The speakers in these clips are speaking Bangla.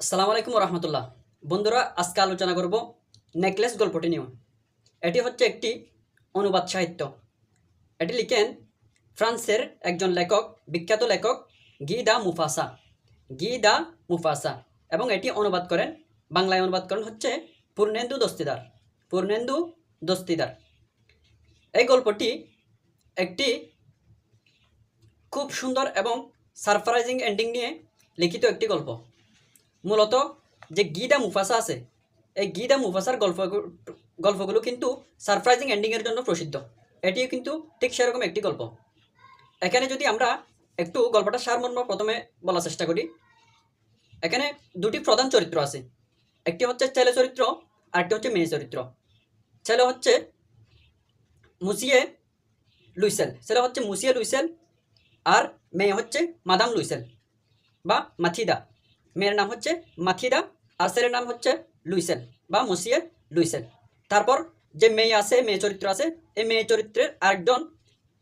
আসসালামু আলাইকুম রহমতুল্লাহ বন্ধুরা, আজকে আলোচনা করব নেকলেস গল্পটি নিয়ে। এটি হচ্ছে একটি অনুবাদ সাহিত্য। এটি লিখেন ফ্রান্সের একজন লেখক, বিখ্যাত লেখক গি দা মুফাসা। গি দা মুফাসা। এবং এটি অনুবাদ করেন, বাংলায় অনুবাদ করেন হচ্ছে পূর্ণেন্দু দস্তিদার। পূর্ণেন্দু দস্তিদার। এই গল্পটি একটি খুব সুন্দর এবং সারপ্রাইজিং এন্ডিং নিয়ে লিখিত একটি গল্প। মূলত যে গিদা মুফাসা আছে, এই গিদা মুফাসার গল্প গল্পগুলো কিন্তু সারপ্রাইজিং এন্ডিংয়ের জন্য প্রসিদ্ধ। এটিও কিন্তু ঠিক সেরকম একটি গল্প। এখানে যদি আমরা একটু গল্পটা সারমর্ম প্রথমে বলার চেষ্টা করি। এখানে দুটি প্রধান চরিত্র আছে। একটি হচ্ছে ছেলে চরিত্র আর একটি হচ্ছে মেয়ে চরিত্র। ছেলে হচ্ছে মুসিয়ে লুইসেল। ছেলে হচ্ছে মুসিয়ে লুইসেল আর মেয়ে হচ্ছে মাদাম লুইসেল বা মাথিদা। মেয়ের নাম হচ্ছে মাথিদা আর ছেলের নাম হচ্ছে লুইসেল বা মসিয়ে লুইসেল। তারপর যে মেয়ে আছে, মেয়ে চরিত্র আছে, এই মেয়ে চরিত্রের আরেকজন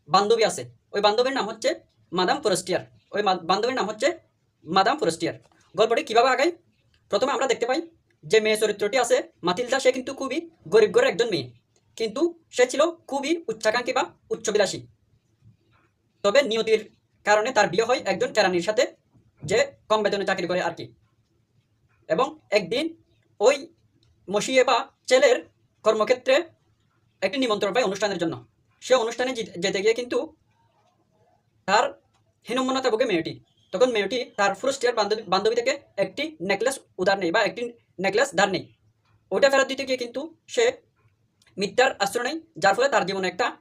বান্ধবী আছে। ওই বান্ধবীর নাম হচ্ছে মাদাম ফরেস্টিয়ার। ওই বান্ধবীর নাম হচ্ছে মাদাম ফরেস্টিয়ার। গল্পটি কীভাবে আগায়? প্রথমে আমরা দেখতে পাই যে মেয়ে চরিত্রটি আছে মাতিলদা সে কিন্তু খুবই গরিব ঘরের একজন মেয়ে। কিন্তু সে ছিল খুবই উচ্চাকাঙ্ক্ষী বা উচ্চবিলাসী। তবে নিয়তির কারণে তার বিয়ে হয় একজন কেরানির সাথে যে কম বেতনে চাকরি করে আর কি। এবং একদিন ওই মসিয়ে বা ছেলের কর্মক্ষেত্রে একটি নিমন্ত্রণ পায় অনুষ্ঠানের জন্য। সে অনুষ্ঠানে যেতে গিয়ে কিন্তু তার হীনম্মনতা ভোগে মেয়েটি। তখন মেয়েটি তার ফুরস্টিয়ার বান্ধবী বান্ধবী থেকে একটি নেকলেস উধার নেই বা একটি নেকলেস ধার নেই ওটা ফেরত দিতে গিয়ে কিন্তু সে মিথ্যার আশ্রয় নেই যার ফলে তার জীবনে একটা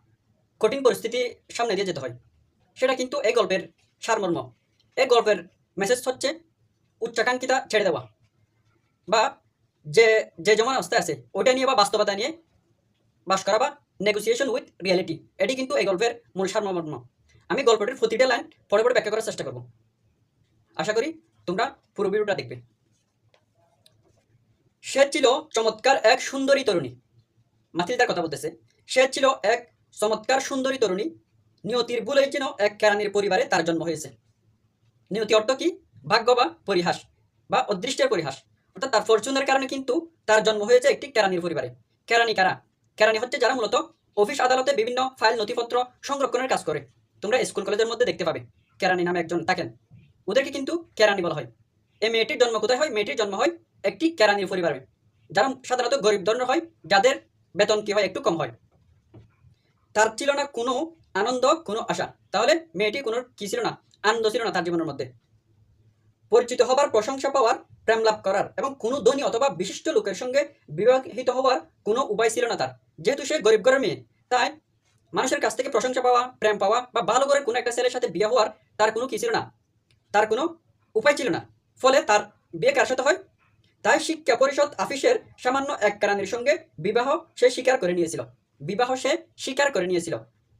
কঠিন পরিস্থিতি সামনে দিয়ে যেতে হয়। সেটা কিন্তু এই গল্পের সারমর্ম। এই গল্পের মেসেজ হচ্ছে, উচ্চাকাঙ্ক্ষিতা ছেড়ে দেওয়া বা যে যে যেমন অবস্থায় আছে, ওইটা নিয়ে বা বাস্তবতা নিয়ে বাস করা বা নেগোসিয়েশন উইথ রিয়ালিটি এটি কিন্তু এই গল্পের মূল সারমর্ম। আমি গল্পটির প্রতিটা লাইন পরে পরে ব্যাখ্যা করার চেষ্টা করব। আশা করি তোমরা পুরো ভিডিওটা দেখবে। সে ছিল চমৎকার এক সুন্দরী তরুণী। মাথিলদার কথা বলতেছে। সে ছিল এক চমৎকার সুন্দরী তরুণী। নিয়তির ভুলেই যেন এক কেরানির পরিবারে তার জন্ম হয়েছে। নিয়তি অর্থ কি? ভাগ্য বা পরিহাস বা অদৃষ্টের পরিহাস। অর্থাৎ তার ফরচুনের কারণে কিন্তু তার জন্ম হয়েছে একটি কেরানির পরিবারে। কেরানি কারা? কেরানি হচ্ছে যারা মূলত অফিস আদালতে বিভিন্ন ফাইল নথিপত্র সংরক্ষণের কাজ করে। তোমরা স্কুল কলেজের মধ্যে দেখতে পাবে। কেরানি নামে একজন থাকেন। ওদেরকে কিন্তু কেরানি বলা হয়। এই মেয়েটির জন্ম কোথায় হয়? মেয়েটির জন্ম হয় একটি কেরানির পরিবারে। যারা সাধারণত গরিব ধরনের হয়, যাদের বেতন কি হয়? একটু কম হয়। তার ছিল না কোনো আনন্দ, কোনো আশা। তাহলে মেয়েটি কোনো কি ছিল না? আনন্দ ছিল না তার জীবনের মধ্যে। পরিচিত হবার, প্রশংসা পাওয়ার, প্রেম লাভ করার এবং কোনো ধনী অথবা বিশিষ্ট লোকের সঙ্গে বিবাহিত হওয়ার কোনো উপায় ছিল না তার। যেহেতু সে গরিব ঘরের মেয়ে, তাই মানুষের কাছ থেকে প্রশংসা পাওয়া, প্রেম পাওয়া বা ভালো করে কোনো একটা ছেলের সাথে বিয়ে হওয়ার তার কোনো কি ছিল না? তার কোনো উপায় ছিল না। ফলে তার বিয়ে কার সাথে হয়? তাই শিক্ষা পরিষদ অফিসের সামান্য এক কেরানির সঙ্গে বিবাহ সে স্বীকার করে নিয়েছিল। বিবাহ সে স্বীকার করে নিয়েছিল।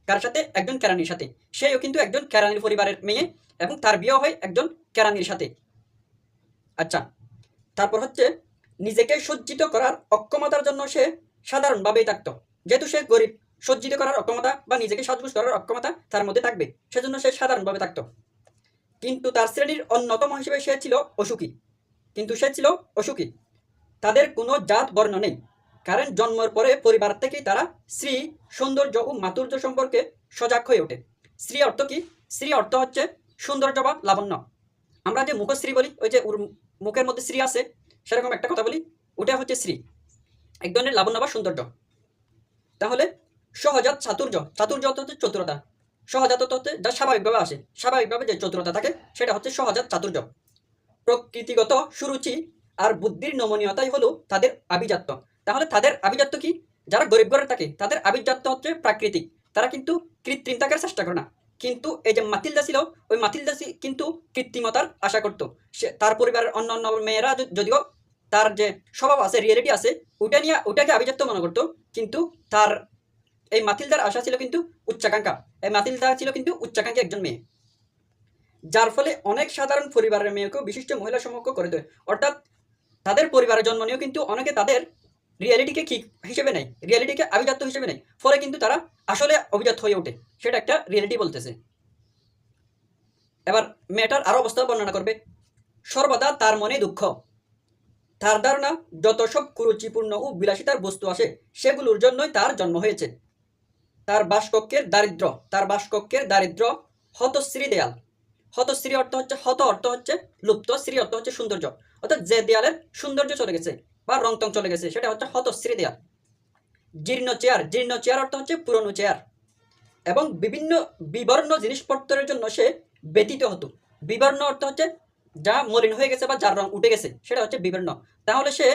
কার সাথে? একজন কেরানির সাথে। সেও কিন্তু একজন কেরানির পরিবারের মেয়ে এবং তার বিয়ে হয় একজন কেরানির সাথে। আচ্ছা তারপর হচ্ছে নিজেকে সজ্জিত করার অক্ষমতার জন্য সে সাধারণভাবেই থাকতো। যেহেতু সে গরিব, সজ্জিত করার অক্ষমতা বা নিজেকে সাজগুজ করার অক্ষমতা তার মধ্যে থাকবে। সেজন্য সে সাধারণভাবে থাকতো। কিন্তু তার শ্রেণির অন্যতম হিসেবে সে ছিল অসুখী। কিন্তু সে ছিল অসুখী। তাদের কোনো জাত বর্ণ নেই। কারণ জন্মের পরে পরিবার থেকেই তারা শ্রী সৌন্দর্য ও মাধুর্য সম্পর্কে সজাগ হয়ে ওঠে। শ্রী অর্থ কি? শ্রী অর্থ হচ্ছে সৌন্দর্য বা লাবণ্য। আমরা যে মুখশ্রী বলি, ওই যে মুখের মধ্যে শ্রী আছে, সেরকম একটা কথা বলি, ওটা হচ্ছে শ্রী এক ধরনের লাবণ্য বা সৌন্দর্য। তাহলে সহজাত চাতুর্য চাতুর্য হচ্ছে চতুরতা। সহজাত হচ্ছে যা স্বাভাবিকভাবে আসে, স্বাভাবিকভাবে যে চতুরতা থাকে, সেটা হচ্ছে সহজাত চাতুর্য। প্রকৃতিগত সুরুচি আর বুদ্ধির নমনীয়তাই হলো তাদের আভিজাত্য। তাহলে তাদের আভিজাত্য কি? যারা গরিব ঘরে থাকে, তাদের আভিজাত্য হচ্ছে প্রাকৃতিক। তারা কিন্তু কৃত্রিম থাকার চেষ্টা করে না। কিন্তু এই যে মাতিলদা ছিল, ওই মাতিলদা কিন্তু কৃত্রিমতার আশা করতো। সে তার পরিবারের অন্য অন্য মেয়েরা যদিও তার যে স্বভাব আছে রিয়েলিটি আছে ওটা নিয়ে ওটাকে আভিজাত্য মনে করতো। কিন্তু তার এই মাতিলদার আশা ছিল কিন্তু উচ্চাকাঙ্ক্ষা। এই মাতিলদা ছিল কিন্তু উচ্চাকাঙ্ক্ষী একজন মেয়ে। যার ফলে অনেক সাধারণ পরিবারের মেয়েকেও, বিশিষ্ট মহিলা সমক্ষ করে দেয় অর্থাৎ তাদের পরিবারের জন্ম নিয়েও কিন্তু অনেকে তাদের রিয়ালিটিকে কি হিসেবে নেয়? রিয়ালিটিকে আভিজাত্য হিসেবে নেয়? ফলে কিন্তু তারা আসলে অভিজাত হয়ে ওঠে। সেটা একটা রিয়ালিটি বলতেছে। এবার মেয়েটার আরও অবস্থা বর্ণনা করবে। সর্বদা তার মনে দুঃখ। তার ধারণা, যত সব কুরুচিপূর্ণ ও বিলাসিতার বস্তু আসে, সেগুলোর জন্যই তার জন্ম হয়েছে। তার বাসকক্ষের দারিদ্র, তার বাসকক্ষের দারিদ্র হতশ্রী দেয়াল। হতশ্রী অর্থ হচ্ছে, হত অর্থ হচ্ছে লুপ্ত শ্রী অর্থ হচ্ছে সৌন্দর্য। অর্থাৎ যে দেয়ালের সৌন্দর্য চলে গেছে বা রংটং চলে গেছে, সেটা হচ্ছে হতশ্রী দেয়াল। জীর্ণ চেয়ার জীর্ণ চেয়ার অর্থ হচ্ছে পুরনো চেয়ার। এবং বিভিন্ন বিবর্ণ জিনিসপত্রের জন্য সে ব্যতীত হতো। বিবর্ণ অর্থ হচ্ছে যা মলিন হয়ে গেছে বা যার রং উঠে গেছে, সেটা হচ্ছে বিবর্ণ। তাহলে সে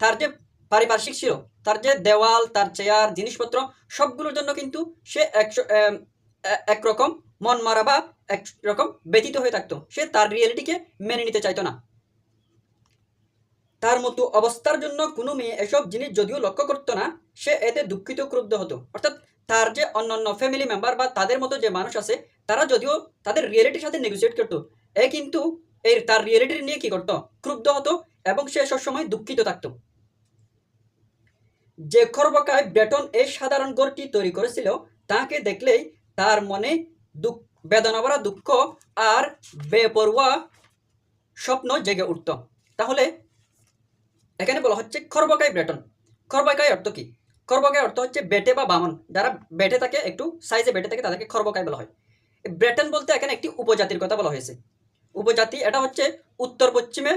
তার যে পারিপার্শ্বিক ছিল তার যে দেওয়াল, তার চেয়ার, জিনিসপত্র, সবগুলোর জন্য কিন্তু সে একরকম মন মারা বা একরকম ব্যতীত হয়ে থাকতো। সে তার রিয়েলিটিকে মেনে নিতে চাইতো না। তার মতো অবস্থার জন্য কোনো মেয়ে এসব জিনিস যদিও লক্ষ্য করতো না, সে এতে দুঃখিত ক্রুদ্ধ হতো। অর্থাৎ তার যে অন্যান্য ফ্যামিলি মেম্বার বা তাদের মতো যে মানুষ আছে, তারা যদিও তাদের রিয়েলিটির সাথে নেগোসিয়েট করতো, এ কিন্তু এই তার রিয়েলিটি নিয়ে কি করতো? ক্রুদ্ধ হতো এবং সে সবসময় দুঃখিত থাকতো। যে খর্বকায় ব্রেটন এই সাধারণ গড়টি তৈরি করেছিল, তাকে দেখলেই তার মনে দুঃখ বেদনা ভরা দুঃখ আর বেপরোয়া স্বপ্ন জেগে উঠত। তাহলে এখানে বলা হচ্ছে খর্বকায় ব্রেটন। খর্বকায় অর্থ কি? খর্বকায় অর্থ হচ্ছে বেটে বা বামন। যারা বেটে থাকে, একটু সাইজে বেটে থাকে, তাদেরকে খর্বকায় বলা হয়। ব্রেটন বলতে এখানে একটি উপজাতির কথা বলা হয়েছে। উপজাতি, এটা হচ্ছে উত্তর পশ্চিমে,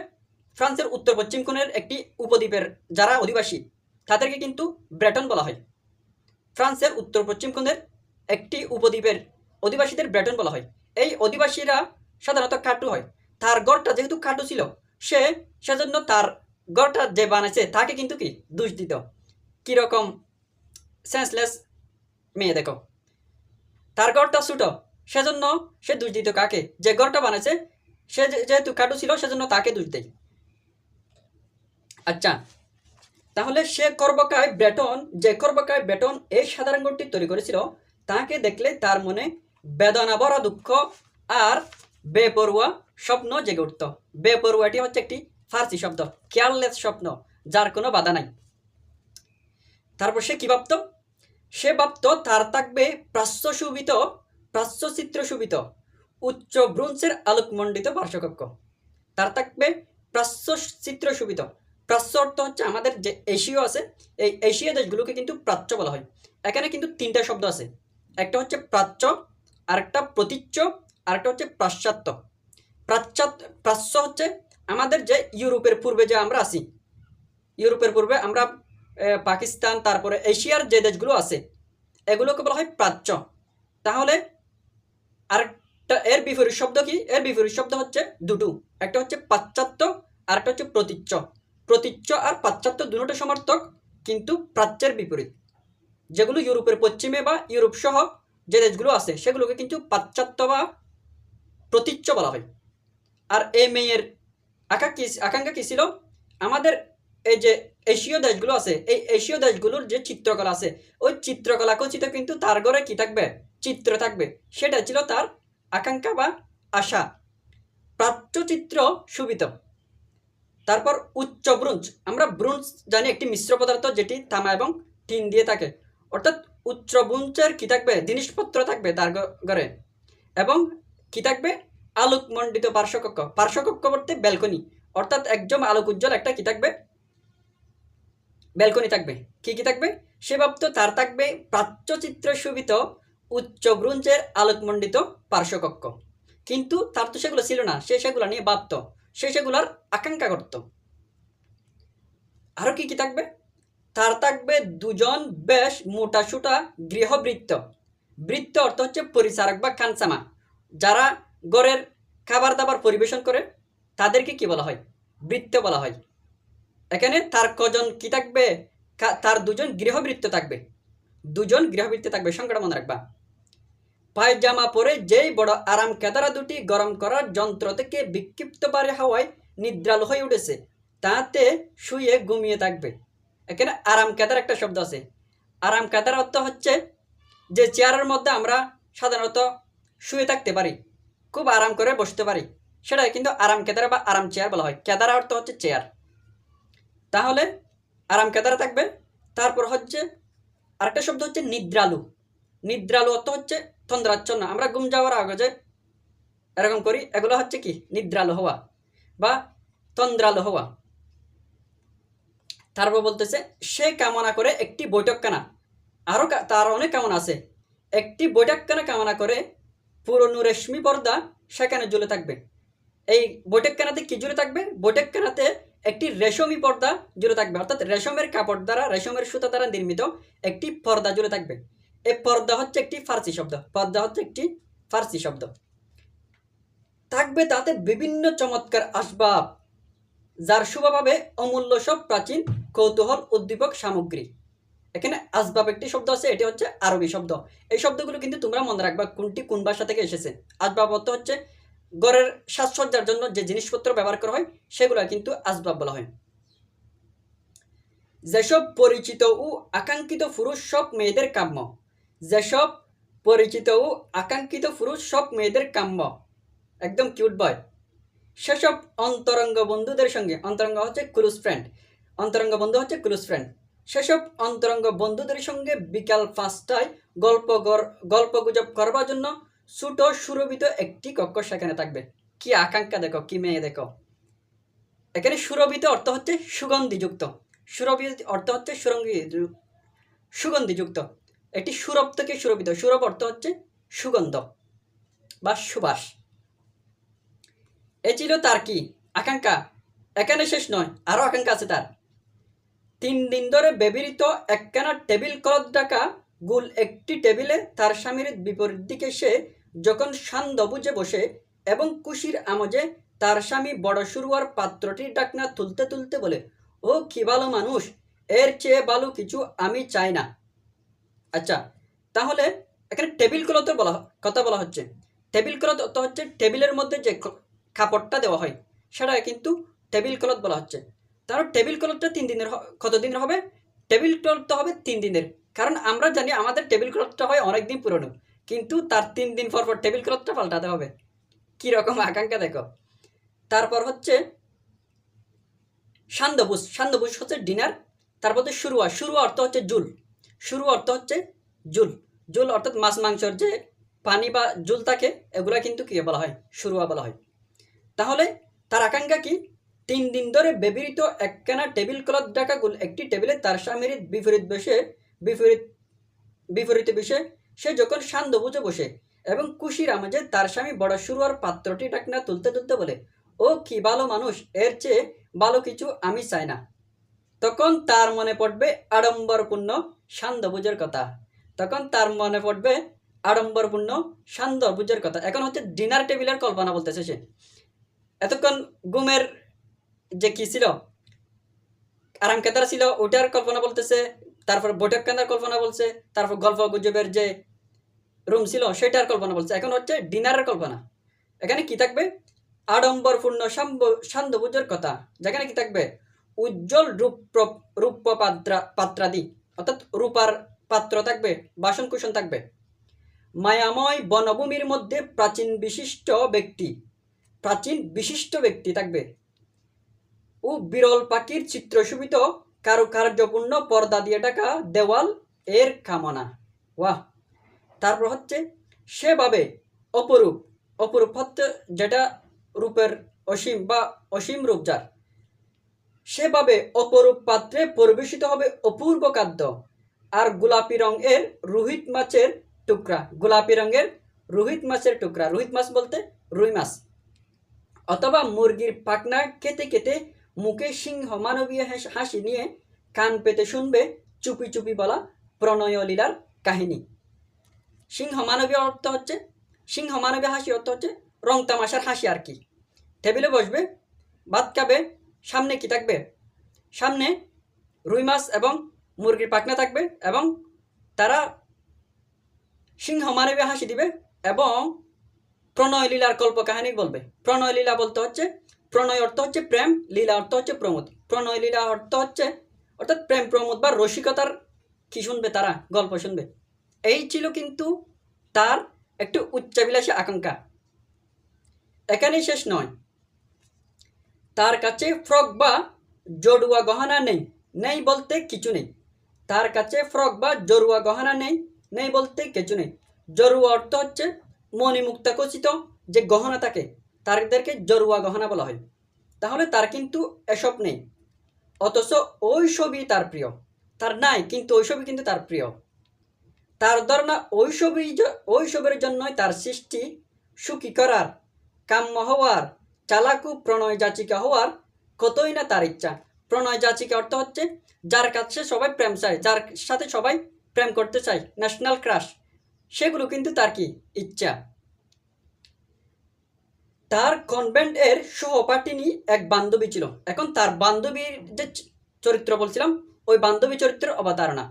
ফ্রান্সের উত্তর পশ্চিম কোণের একটি উপদ্বীপের যারা অধিবাসী, তাদেরকে কিন্তু ব্রেটন বলা হয়। ফ্রান্সের উত্তর পশ্চিম কোণের একটি উপদ্বীপের অধিবাসীদের ব্রেটন বলা হয়। এই অধিবাসীরা সাধারণত কাটু হয়। তার গড়টা যেহেতু কাটু ছিল, সে সেজন্য তার গড়টা যে বানাইছে, তাকে কিন্তু কি? দোষ দিত। কীরকম সেন্সলেস মেয়ে, দেখো। তার গড়টা ছোটো, সেজন্য সে দোষ দিত কাকে? যে গড়টা বানাইছে, সে যেহেতু কাটু ছিল, সেজন্য তাকে দোষ দেয়। আচ্ছা তাহলে সে কর্বকায় ব্রেটন যে কর্বকায় ব্রেটন এই সাধারণ গড়টি তৈরি করেছিল, তাকে দেখলে তার মনে বেদনা ভরা দুঃখ আর বেপরুয়া স্বপ্ন জেগে উঠত। বেপরুয়াটি হচ্ছে একটি ফার্সি শব্দ কেয়ারলেস স্বপ্ন, যার কোনো বাধা নাই। তারপর সে কি ভাবত? সে ভাবত, তার থাকবে প্রাচ্য শোভিত, প্রাচ্য চিত্র শোভিত, উচ্চ ব্রোঞ্জের আলোকমণ্ডিত পার্শ্বকক্ষ। তার থাকবে প্রাচ্য চিত্র শোভিত। প্রাচ্য অর্থ হচ্ছে আমাদের যে এশীয় আছে, এই এশীয় দেশগুলোকে কিন্তু প্রাচ্য বলা হয়। এখানে কিন্তু তিনটা শব্দ আছে। একটা হচ্ছে প্রাচ্য, আরেকটা প্রতীচ্য, আরেকটা হচ্ছে পাশ্চাত্য। পাশ্চাত্য প্রাচ্য হচ্ছে আমাদের যে ইউরোপের পূর্বে যে আমরা আছি, ইউরোপের পূর্বে আমরা পাকিস্তান, তারপরে এশিয়ার যে দেশগুলো আছে, এগুলোকে বলা হয় প্রাচ্য। তাহলে আরেকটা, এর বিপরীত শব্দ কি? এর বিপরীত শব্দ হচ্ছে দুটো। একটা হচ্ছে পাশ্চাত্য আরেকটা হচ্ছে প্রতীচ্য। প্রতীচ্য আর পাশ্চাত্য দুটো সমর্থক, কিন্তু প্রাচ্যের বিপরীত। যেগুলো ইউরোপের পশ্চিমে বা ইউরোপ সহ যে দেশগুলো আছে, সেগুলোকে কিন্তু পাশ্চাত্য বা প্রতীচ্য বলা হয়। আর এই মেয়ের আকাঙ্ক্ষা কি আকাঙ্ক্ষা কি ছিল? আমাদের এই যে এশীয় দেশগুলো আছে, এই এশীয় দেশগুলোর যে চিত্রকলা আছে, ওই চিত্রকলা খচিত কিন্তু তার ঘরে কি থাকবে? চিত্র থাকবে। সেটা ছিল তার আকাঙ্ক্ষা বা আশা। প্রাচ্যচিত্র সুবিত তারপর উচ্চ ব্রুঞ্জ। আমরা ব্রুঞ্জ জানি একটি মিশ্র পদার্থ যেটি তামা এবং টিন দিয়ে থাকে। অর্থাৎ উচ্চ ব্রুঞ্জের কি থাকবে? জিনিসপত্র থাকবে তার ঘরে এবং কি থাকবে? আলোকমণ্ডিত পার্শ্বকক্ষ। পার্শ্বকক্ষ বলতে ব্যালকনি অর্থাৎ একদম আলোক উজ্জ্বল একটা কি থাকবে? ব্যালকনি থাকবে। কি কি থাকবে? সে ভাবত তার থাকবে প্রাচ্যচিত্র শোভিত উচ্চ ব্রুঞ্জের আলোকমণ্ডিত পার্শ্বকক্ষ। কিন্তু তার তো সেগুলো ছিল না, সে সেগুলো নিয়ে ভাবত। সে সেগুলোর আকাঙ্ক্ষা করত। আরও কি কি থাকবে? তার থাকবে দুজন বেশ মোটা সুটা গৃহবৃত্ত। বৃত্ত অর্থ হচ্ছে পরিচারক বা খানসামা। যারা ঘরের খাবার দাবার পরিবেশন করে তাদেরকে কি বলা হয়? বৃত্ত বলা হয়। এখানে তার কজন কি থাকবে? তার দুজন গৃহবৃত্ত থাকবে। দুজন গৃহবৃত্ত থাকবে। সংখ্যাটা মনে রাখবা। পায়জামা পরে যেই বড় আরাম কেদারা দুটি গরম করার যন্ত্র থেকে বিক্ষিপ্ত পারে হাওয়ায় নিদ্রাল হয়ে উঠেছে, তাতে শুয়ে ঘুমিয়ে থাকবে। এখানে আরাম কেদার একটা শব্দ আছে। আরাম কেদার অর্থ হচ্ছে যে চেয়ারের মধ্যে আমরা সাধারণত শুয়ে থাকতে পারি। খুব আরাম করে বসতে পারি। সেটা কিন্তু আরাম কেদারা বা আরাম চেয়ার বলা হয়। কেদারা অর্থ হচ্ছে চেয়ার তাহলে আরাম কেদারা থাকবে। তারপর হচ্ছে আরেকটা শব্দ হচ্ছে নিদ্রালু। নিদ্রালু অর্থ হচ্ছে তন্দ্রাচ্ছন্ন আমরা ঘুম যাওয়ার আগে যে এরকম করি, এগুলো হচ্ছে কি? নিদ্রালু হওয়া বা তন্দ্রালু হওয়া। তারপর বলতেছে, সে কামনা করে একটি বৈঠকখানা। আরও তার অনেক কামনা আছে। একটি বৈঠকখানা কামনা করে পুরনো রেশমি পর্দা সেখানে ঝুলে থাকবে। এই বৈঠকখানাতে কি ঝুলে থাকবে? বৈঠকখানাতে একটি রেশমি পর্দা জুড়ে থাকবে। অর্থাৎ রেশমের কাপড় দ্বারা, রেশমের সুতা দ্বারা নির্মিত একটি পর্দা জুড়ে থাকবে। এই পর্দা হচ্ছে একটি ফার্সি শব্দ। পর্দা হচ্ছে একটি ফার্সি শব্দ। থাকবে তাতে বিভিন্ন চমৎকার আসবাব, যার শুভভাবে অমূল্য সব প্রাচীন কৌতূহল উদ্দীপক সামগ্রী। এখানে আসবাব একটি শব্দ আছে, এটি হচ্ছে আরবি শব্দ। এই শব্দগুলো কিন্তু তোমরা মনে রাখবা কোনটি কোন ভাষা থেকে এসেছে। আসবাব অর্থ হচ্ছে ঘরের সাজসজ্জার জন্য যে জিনিসপত্র ব্যবহার করা হয়, সেগুলো কিন্তু আসবাব বলা হয়। যেসব পরিচিত ও আকাঙ্ক্ষিত পুরুষ, সব মেয়েদের কাম্য। যেসব পরিচিত ও আকাঙ্ক্ষিত পুরুষ, সব মেয়েদের কাম্য। একদম কিউট বয়। সেসব অন্তরঙ্গ বন্ধুদের সঙ্গে, অন্তরঙ্গ হচ্ছে ক্লোজ ফ্রেন্ড অন্তরঙ্গ বন্ধু হচ্ছে ক্লোজ ফ্রেন্ড সেসব অন্তরঙ্গ বন্ধুদের সঙ্গে বিকাল পাঁচটায় গল্প গল্প গুজব করবার জন্য ছোট সুরভিত একটি কক্ষ সেখানে থাকবে। কি আকাঙ্ক্ষা দেখো, কি মেয়ে দেখো? এখানে সুরভিত অর্থ হচ্ছে সুগন্ধিযুক্ত। সুরভিত অর্থ হচ্ছে সুরঙ্গি সুগন্ধিযুক্ত। একটি সুরভ থেকে সুরভিত। সুরভ অর্থ হচ্ছে সুগন্ধ বা সুবাস। এ ছিল তার কি? আকাঙ্ক্ষা। এখানে শেষ নয় আরও আকাঙ্ক্ষা আছে তার। তিন দিন ধরে ব্যবহৃত একখানা টেবিল ক্লথ ডাকা গুল একটি টেবিলে তার স্বামীর বিপরীত দিকে সে যখন সান্দ বুঝে বসে এবং কুশির আমজে তার স্বামী বড় শুরুয়ার পাত্রটির ডাকনা তুলতে তুলতে বলে, ও কি ভালো মানুষ, এর চেয়ে ভালো কিছু আমি চাই না। আচ্ছা তাহলে এখানে টেবিল ক্লথের বলা কথা বলা হচ্ছে। টেবিল ক্লথ হচ্ছে টেবিলের মধ্যে যে কাপড়টা দেওয়া হয় সেটা কিন্তু টেবিল ক্লথ বলা হচ্ছে। তাহলে টেবিল ক্লথটা তিন দিনের কত দিনের হবে? টেবিল ক্লথটা হবে তিন দিনের। কারণ আমরা জানি আমাদের টেবিল ক্লথটা হয় অনেক দিন পুরনো। কিন্তু তার তিন দিন পর পর টেবিল ক্লথটা পাল্টাতে হবে। কীরকম আকাঙ্ক্ষা দেখো। তারপর হচ্ছে সান্দবুস সান্দবুস হচ্ছে ডিনার। তারপর হচ্ছে শুরুয়া। শুরুয়া অর্থ হচ্ছে জুল। শুরু অর্থ হচ্ছে জুল। জুল অর্থাৎ মাছ মাংসর যে পানি বা জুল থাকে, এগুলা কিন্তু কী বলা হয়? শুরুয়া বলা হয়। তাহলে তার আকাঙ্ক্ষা কি? তিন দিন ধরে ব্যবহৃত একখানা টেবিল ক্লথ গুল একটি টেবিলে তার স্বামীর বিপরীত বসে, বিপরীত, বিপরীতে বসে, সে যখন শান্ত বুঝে বসে এবং কুশির আমাজে তার স্বামী বড় শুরুয়ার পাত্রটি ডাকনা তুলতে তুলতে বলে, ও কি ভালো মানুষ, এর চেয়ে ভালো কিছু আমি চাই না। তখন তার মনে পড়বে আড়ম্বরপূর্ণ সান্ধ্যভুজের কথা। তখন তার মনে পড়বে আড়ম্বরপূর্ণ সান্ধ্যভুজের কথা। এখন হচ্ছে ডিনার টেবিলের কল্পনা বলতেছে সে। এতক্ষণ ঘুমের যে কি ছিল? আরাম কেতার ছিল ওটার কল্পনা বলতেছে, তারপর বৈঠক কেন্দ্রের কল্পনা বলছে, তারপর গল্প গুজবের যে রুম ছিল, সেটার কল্পনা বলছে। এখন হচ্ছে ডিনারের কল্পনা। এখানে কি থাকবে? আড়ম্বরপূর্ণ সান্ধ্যভুজের কথা। যেখানে কি থাকবে? উজ্জ্বল রূপ রূপ পাত্রা পাত্রাদি। অর্থাৎ রূপার পাত্র থাকবে বাসন কুসন থাকবে। মায়াময় বনভূমির মধ্যে প্রাচীন বিশিষ্ট ব্যক্তি। প্রাচীন বিশিষ্ট ব্যক্তি থাকবে। ও বিরল পাখির চিত্রশোভিত কারুকার্যপূর্ণ পর্দা দিয়ে ঢাকা দেওয়াল এর কামনা। ওয়াহ, তারপর হচ্ছে সেভাবে অপরূপ অপরূপ হচ্ছে যেটা রূপের অসীম বা অসীম রূপ যার। সেভাবে অপরূপ পাত্রে পরিবেশিত হবে অপূর্ব খাদ্য আর গোলাপি রঙের রোহিত মাছের টুকরা, গোলাপি রঙের রোহিত মাছের টুকরা, রোহিত মাছ বলতে রুই মাছ। অথবা মুরগির পাকনা কেটে কেটে মুখে সিংহ মানবীয় হাসি নিয়ে কান পেতে শুনবে চুপি চুপি বলা প্রণয় লীলার কাহিনী। সিংহ মানবীয় অর্থ হচ্ছে সিংহ মানবীয় হাসি অর্থ হচ্ছে রং তামাশার হাসি আর কি। টেবিলে বসবে, ভাত খাবে, সামনে কি থাকবে? সামনে রুই মাছ এবং মুরগির পাখনা থাকবে এবং তারা সিংহ মানবে হাসি দিবে এবং প্রণয় লীলার কল্প কাহিনী বলবে। প্রণয় লীলা বলতে হচ্ছে প্রণয় অর্থ হচ্ছে প্রেম, লীলা অর্থ হচ্ছে প্রমোদ। প্রণয়, লীলা অর্থ হচ্ছে, অর্থাৎ প্রেম, প্রমোদ বা রসিকতার কি শুনবে তারা, গল্প শুনবে। এই ছিল কিন্তু তার একটু উচ্চাবিলাসী আকাঙ্ক্ষা। এখানেই শেষ নয়। তার কাছে ফ্রক বা জড়ুয়া গহনা নেই নেই বলতে কিছু নেই। তার কাছে ফ্রক বা জরুয়া গহনা নেই নেই বলতে কিছু নেই। জরুয়া অর্থ হচ্ছে মণিমুক্তা কচিত যে গহনা থাকে তাদেরকে জরুয়া গহনা বলা হয়। তাহলে তার কিন্তু এসব নেই। অথচ ওই ছবি তার প্রিয়। তার নাই, কিন্তু ওই ছবি কিন্তু তার প্রিয়। তার ধারণা ওই ছবি ওই ছবির জন্যই তার সৃষ্টি সুখী করার, কাম্য হওয়ার, চালাকু প্রণয় যাচিকা হওয়ার কতই না তার ইচ্ছা। প্রণয় যাচিকা অর্থ হচ্ছে যার কাছে সবাই প্রেম চায়, যার সাথে সবাই প্রেম করতে চায় ন্যাশনাল ক্রাশ সেগুলো কিন্তু তার কি? ইচ্ছা। তার কনভেন্ট এর সহপাঠিনী এক বান্ধবী ছিল। এখন তার বান্ধবীর যে চরিত্র বলছিলাম, ওই বান্ধবী চরিত্রের অবতারণা।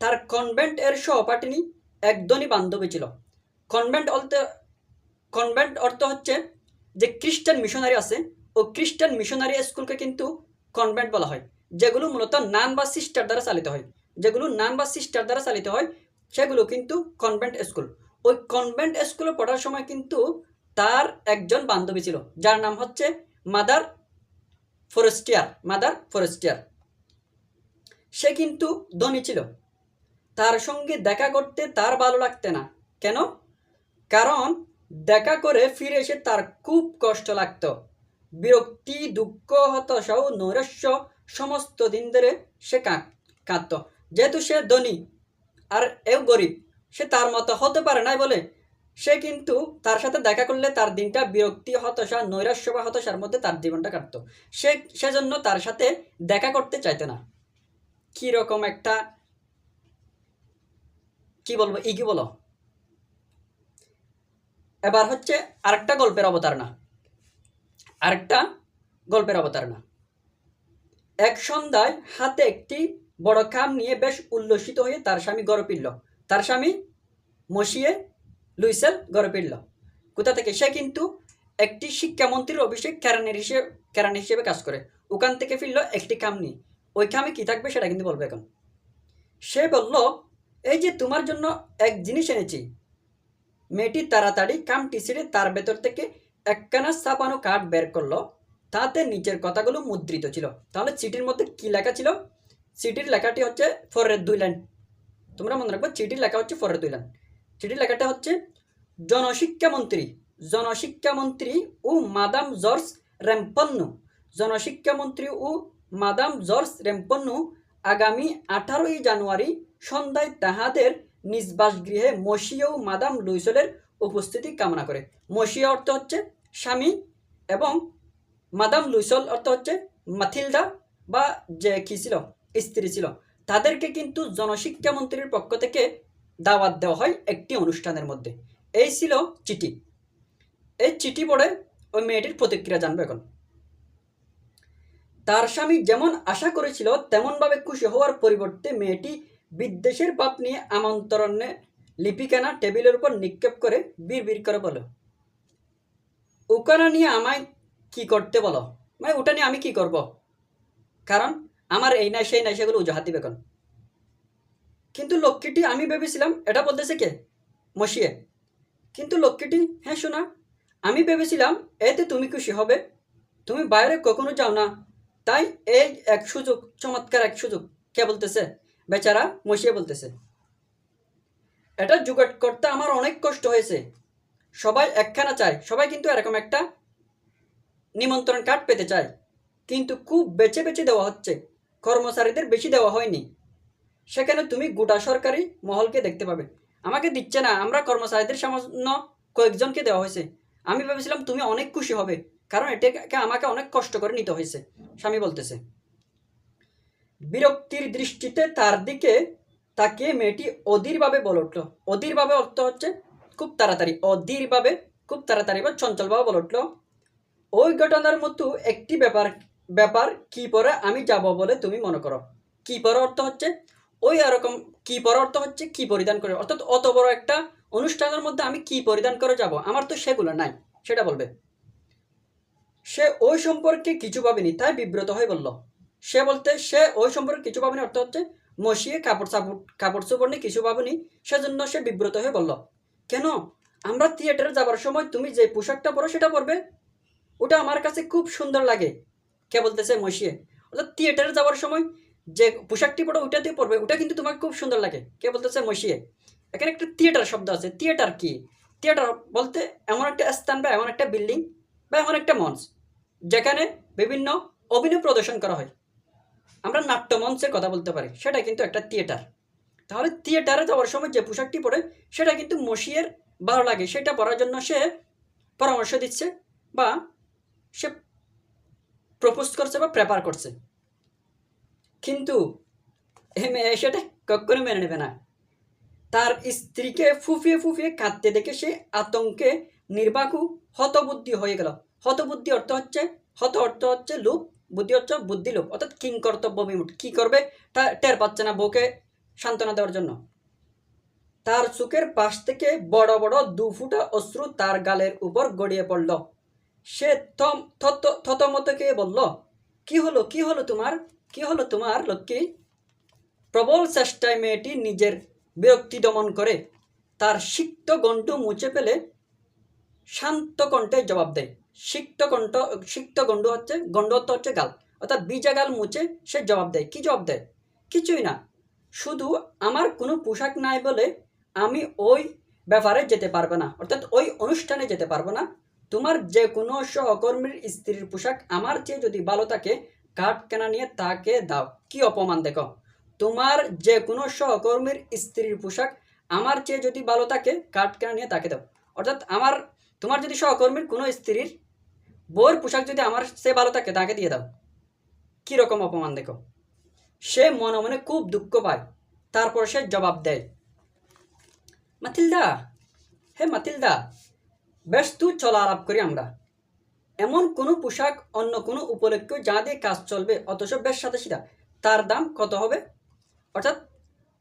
তার কনভেন্ট এর সহপাঠিনী একদনই বান্ধবী ছিল। কনভেন্ট অর্থ কনভেন্ট অর্থ হচ্ছে যে খ্রিস্টান মিশনারি আছে, ও খ্রিস্টান মিশনারি স্কুলকে কিন্তু কনভেন্ট বলা হয়। যেগুলো মূলত নান বা সিস্টার দ্বারা চালিত হয়। যেগুলো নান বা সিস্টার দ্বারা চালিত হয়, সেগুলো কিন্তু কনভেন্ট স্কুল ওই কনভেন্ট স্কুলে পড়ার সময় কিন্তু তার একজন বান্ধবী ছিল, যার নাম হচ্ছে মাদার ফরেস্টিয়ার মাদার ফরেস্টিয়ার। সে কিন্তু ধনী ছিল। তার সঙ্গে দেখা করতে তার ভালো লাগতে না। কেন? কারণ দেখা করে ফিরে এসে তার খুব কষ্ট লাগতো। বিরক্তি, দুঃখ, হতাশা ও নৈরাশ্য সমস্ত দিন ধরে সে কাঁদত। যেহেতু সে ধনী আর এও গরিব, সে তার মতো হতে পারে না বলে সে কিন্তু তার সাথে দেখা করলে তার দিনটা বিরক্তি, হতাশা, নৈরাশ্য বা হতাশার মধ্যে তার জীবনটা কাটতো। সে, সেজন্য তার সাথে দেখা করতে চাইতো না। কী রকম একটা, কি বলব ই কি বলো? এবার হচ্ছে আরেকটা গল্পের অবতারণা। আরেকটা গল্পের অবতারণা। এক সন্ধ্যায় হাতে একটি বড় খাম নিয়ে বেশ উল্লসিত হয়ে তার স্বামী গড়ে তার স্বামী মসিয়ে লুইসেল গড়ে ফিরল কোথা থেকে? সে কিন্তু একটি শিক্ষামন্ত্রীর অভিষেক ক্যারানের হিসেবে ক্যারান হিসেবে কাজ করে। ওখান থেকে ফিরল একটি খাম নিয়ে ওই খামে কী থাকবে সেটা কিন্তু বলবে এখন। সে বলল, এই যে তোমার জন্য এক জিনিস এনেছি। মেয়েটি তাড়াতাড়ি কামটি ছিঁড়ে তার ভেতর থেকে একখানা ছাপানো কার্ড বের করল। তাতে নিচের কথাগুলো মুদ্রিত ছিল। তাহলে চিঠির মধ্যে কি লেখা ছিল? চিঠির লেখাটি হচ্ছে ফরের দুই লাইন। তোমরা মনে রাখব, চিঠির লেখা হচ্ছে ফরের দুই লাইন। চিঠির লেখাটা হচ্ছে জনশিক্ষামন্ত্রী জনশিক্ষামন্ত্রী ও মাদাম জর্জ রেম্পন্নু জনশিক্ষামন্ত্রী ও মাদাম জর্জ রেম্পন্নু আগামী আঠারোই জানুয়ারি সন্ধ্যায় তাহাদের নিজ বাসগৃহে মসিয়া ও মাদাম লুইসলের উপস্থিতি কামনা করে। মসিয়া অর্থ হচ্ছে, স্বামী এবং মাদাম লুইসল অর্থ হচ্ছে, মাথিলদা বা যে কী ছিল? স্ত্রী ছিল। তাদেরকে কিন্তু জনশিক্ষামন্ত্রীর পক্ষ থেকে দাওয়াত দেওয়া হয় একটি অনুষ্ঠানের মধ্যে। এই ছিল চিঠি। এই চিঠি পড়ে ওই মেয়েটির প্রতিক্রিয়া জানব এখন। তার স্বামী যেমন আশা করেছিল, তেমনভাবে খুশি হওয়ার পরিবর্তে মেয়েটি বিদ্বেষের পাপ নিয়ে আমন্ত্রণে লিপিকানা টেবিলের উপর নিক্ষেপ করে বিড় করে বলো ওখানা নিয়ে আমায় কি করতে বলো? মানে ওটা নিয়ে আমি কি করব? কারণ আমার এই নাই, সেই নাই, সেগুলো অজুহাত দিবে এখন। কিন্তু লক্ষ্মীটি আমি ভেবেছিলাম, এটা বলতেছে কে? মসিয়ে। কিন্তু লক্ষ্মীটি হ্যাঁ শোনা, আমি ভেবেছিলাম, এতে তুমি খুশি হবে। তুমি বাইরে কখনো যাও না। তাই এই এক সুযোগ, চমৎকার এক সুযোগ, কে বলতেছে? বেচারা মসিয়ে বলতেছে। এটা জোগাড় করতে আমার অনেক কষ্ট হয়েছে। সবাই একখানা চায়, সবাই কিন্তু এরকম একটা নিমন্ত্রণ কার্ড পেতে চায়। কিন্তু খুব বেছে বেছে দেওয়া হচ্ছে। কর্মচারীদের বেশি দেওয়া হয়নি। সেখানে তুমি গোটা সরকারি মহলকে দেখতে পাবে। আমাকে দিচ্ছে না, আমরা কর্মচারীদের সামান্য কয়েকজনকে দেওয়া হয়েছে। আমি ভেবেছিলাম তুমি অনেক খুশি হবে, কারণ এটাকে আমাকে অনেক কষ্ট করে নিতে হয়েছে, স্বামী বলতেছে। বিরক্তির দৃষ্টিতে তার দিকে তাকিয়ে মেয়েটি অধীরভাবে বলে উঠল। অধীরভাবে অর্থ হচ্ছে খুব তাড়াতাড়ি, অধীরভাবে খুব তাড়াতাড়ি বা চঞ্চলভাবে বলে উঠল, ওই ঘটনার মতো একটি ব্যাপার ব্যাপার কি পরে আমি যাব বলে তুমি মনে করো? কি পরে অর্থ হচ্ছে? ওই এরকম কি পরে অর্থ হচ্ছে, কি পরিধান করে। অর্থাৎ অত বড় একটা অনুষ্ঠানের মধ্যে আমি কি পরিধান করে যাব, আমার তো সেগুলো নাই, সেটা বলবে। সে ওই সম্পর্কে কিছু ভাবেনি, তাই বিব্রত হয়ে বলল। সে বলতে, সে ওই সম্পর্কে কিছু ভাবেনি, অর্থ হচ্ছে মসিয়ে কাপড় চাপড়, কাপড় চোপড় নিয়ে কিছু ভাবেনি, সেজন্য সে বিব্রত হয়ে বলল, কেন? আমরা থিয়েটারে যাবার সময় তুমি যে পোশাকটা পরো সেটা পরবে? ওটা আমার কাছে খুব সুন্দর লাগে। কে বলতেছে মসিয়ে? অর্থাৎ থিয়েটারে যাওয়ার সময় যে পোশাকটি পরো ওটাতে পরবে, ওটা কিন্তু তোমাকে খুব সুন্দর লাগে। কে বলতেছে? মসিয়ে। এখানে একটা থিয়েটার শব্দ আছে। থিয়েটার কি? থিয়েটার বলতে এমন একটা স্থান বা এমন একটা বিল্ডিং বা এমন একটা মঞ্চ, যেখানে বিভিন্ন অভিনয় প্রদর্শন করা হয়। আমরা নাট্যমঞ্চের কথা বলতে পারি, সেটা কিন্তু একটা থিয়েটার তাহলে থিয়েটারে যাওয়ার সময় যে পোশাকটি পরে, সেটা কিন্তু মসিয়ের ভালো লাগে। সেটা পরার জন্য সে পরামর্শ দিচ্ছে বা সে প্রপোজ করছে বা প্রেপার করছে। কিন্তু মেয়ে সেটা কখনো মেনে নেবে না। তার স্ত্রীকে ফুফিয়ে ফুফিয়ে কাঁদতে দেখে সে আতঙ্কে নির্বাকু হতবুদ্ধি হয়ে গেল। হতবুদ্ধি অর্থ হচ্ছে, হত অর্থ হচ্ছে লোভ, বুদ্ধি হচ্ছে বুদ্ধি লোভ। অর্থাৎ কিং কর্তব্য বিমুট কি করবে? তা টের পাচ্ছে না বউকে সান্ত্বনা দেওয়ার জন্য। তার চোখের পাশ থেকে বড় বড় দু ফুটা অশ্রু তার গালের উপর গড়িয়ে পড়ল। সে থম থত থতমতকে বলল, কি হলো? কি হলো তোমার? কি হলো তোমার, লক্ষ্মী? প্রবল চেষ্টায় মেয়েটি নিজের বিরক্তি দমন করে তার সিক্ত গণ্ড মুছে ফেলে শান্ত কণ্ঠে জবাব দেয়। সিক্ত কণ্ঠ, সিক্ত গণ্ড হচ্ছে গণ্ড অর্থ হচ্ছে গাল। অর্থাৎ বিজা গাল মুছে সে জবাব দেয়। কি জবাব দেয়? কিছুই না। শুধু আমার কোনো পোশাক নাই বলে আমি ওই ব্যাপারে যেতে পারব না। অর্থাৎ ওই অনুষ্ঠানে যেতে পারব না। তোমার যে কোনো সহকর্মীর স্ত্রীর পোশাক আমার চেয়ে যদি ভালো থাকে কাঠ কেনা নিয়ে তাকে দাও। কি অপমান দেখো? তোমার যে কোনো সহকর্মীর স্ত্রীর পোশাক আমার চেয়ে যদি ভালো থাকে, কাঠ কেনা নিয়ে তাকে দাও। অর্থাৎ আমার, তোমার যদি সহকর্মীর কোনো স্ত্রীর বউয়ের পোশাক যদি আমার সে ভালো থাকে, তাকে দিয়ে দাও। কীরকম অপমান দেখো? সে মনে মনে খুব দুঃখ পায়। তারপর সে জবাব দেয় মাতিলদা হে মাতিলদা বেশ তুই চলা আলাপ করি আমরা। এমন কোনো পোশাক, অন্য কোনো উপলক্ষ্য যা দিয়ে কাজ চলবে, অথচ বেশ সাথে সিধা তার দাম কত হবে? অর্থাৎ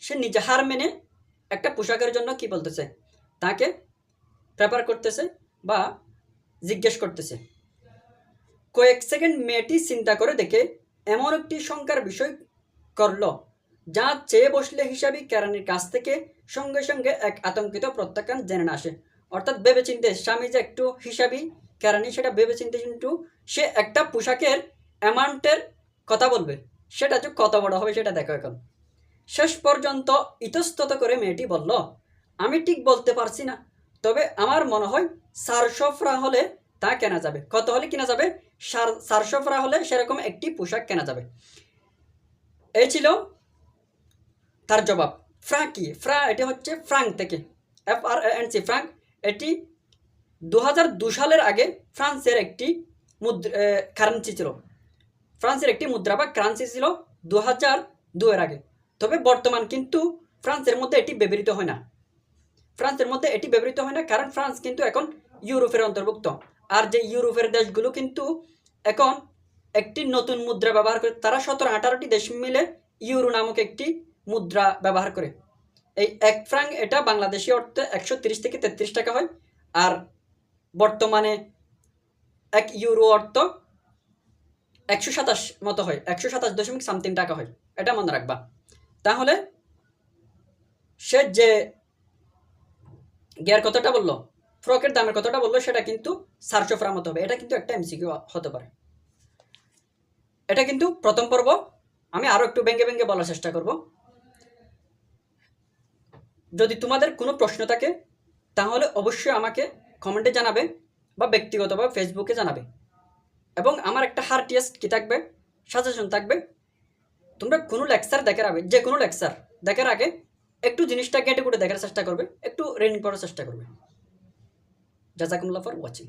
সে নিজে হার মেনে একটা পোশাকের জন্য কি বলতেছে? তাকে প্রেপার করতেছে বা জিজ্ঞেস করতেছে। কয়েক সেকেন্ড মেয়েটি চিন্তা করে দেখে এমন একটি শঙ্কার বিষয় করল, যা চেয়ে বসলে হিসাবই কেরানির কাছ থেকে সঙ্গে সঙ্গে এক আতঙ্কিত প্রত্যাখ্যান জেনে আসে। অর্থাৎ ভেবে চিনতে স্বামী যে একটু হিসাবই কেরানি সেটা ভেবে চিনতে কিন্তু সে একটা পোশাকের অ্যামাউন্টের কথা বলবে। সেটা যে কত বড় হবে সেটা দেখো এখন। শেষ পর্যন্ত ইতস্তত করে মেয়েটি বলল, আমি ঠিক বলতে পারছি না। তবে আমার মনে হয় সারসফরা হলে তা কেনা যাবে। কত হলে কেনা যাবে? সার, সারসফরা হলে সেরকম একটি পোশাক কেনা যাবে। এই ছিল তার জবাব। ফ্রা কি? ফ্রা, এটি হচ্ছে ফ্রাঙ্ক থেকে। F R N C franc. এটি দু সালের আগে ফ্রান্সের একটি মুদ্রা কারেন্সি ছিল। ফ্রান্সের একটি মুদ্রা বা কারেন্সি ছিল দু হাজার দুয়ের আগে। তবে বর্তমান কিন্তু ফ্রান্সের মধ্যে এটি ব্যবহৃত হয় না। ফ্রান্সের মধ্যে এটি ব্যবহৃত হয় না কারণ ফ্রান্স কিন্তু এখন ইউরোপের অন্তর্ভুক্ত। আর যে ইউরোপের দেশগুলো কিন্তু এখন একটি নতুন মুদ্রা ব্যবহার করে, তারা সতেরো আঠারোটি দেশ মিলে ইউরো নামক একটি মুদ্রা ব্যবহার করে। এই এক ফ্রাঙ্ক এটা বাংলাদেশি অর্থে একশো থেকে তেত্রিশ টাকা হয়। আর বর্তমানে এক ইউরো অর্থ একশো সাতাশ মতো হয়, একশো সাতাশ দশমিক সামথিং টাকা হয়, এটা মনে রাখবা। তাহলে সে যে গিয়ার কতটা বলল, ফ্রকের দামের কতটা বলল, সেটা কিন্তু সার্চ অফ মতো হবে, এটা কিন্তু একটা এমসিকিউ হতে পারে। এটা কিন্তু প্রথম পর্ব, আমি আরও একটু ভেঙে ভেঙে বলার চেষ্টা করব। যদি তোমাদের কোনো প্রশ্ন থাকে, তাহলে অবশ্যই আমাকে কমেন্টে জানাবে বা ব্যক্তিগতভাবে ফেসবুকে জানাবে। এবং আমার একটা হার টেস্ট কী থাকবে? সাজেশন থাকবে। তোমরা কোনো লেকচার দেখার আগে, যে কোনো লেকচার দেখার আগে একটু জিনিসটা কেটে করে দেখার চেষ্টা করবে, একটু রেন করার চেষ্টা করবে। জাজাকুমুল্লাহ ফর ওয়াচিং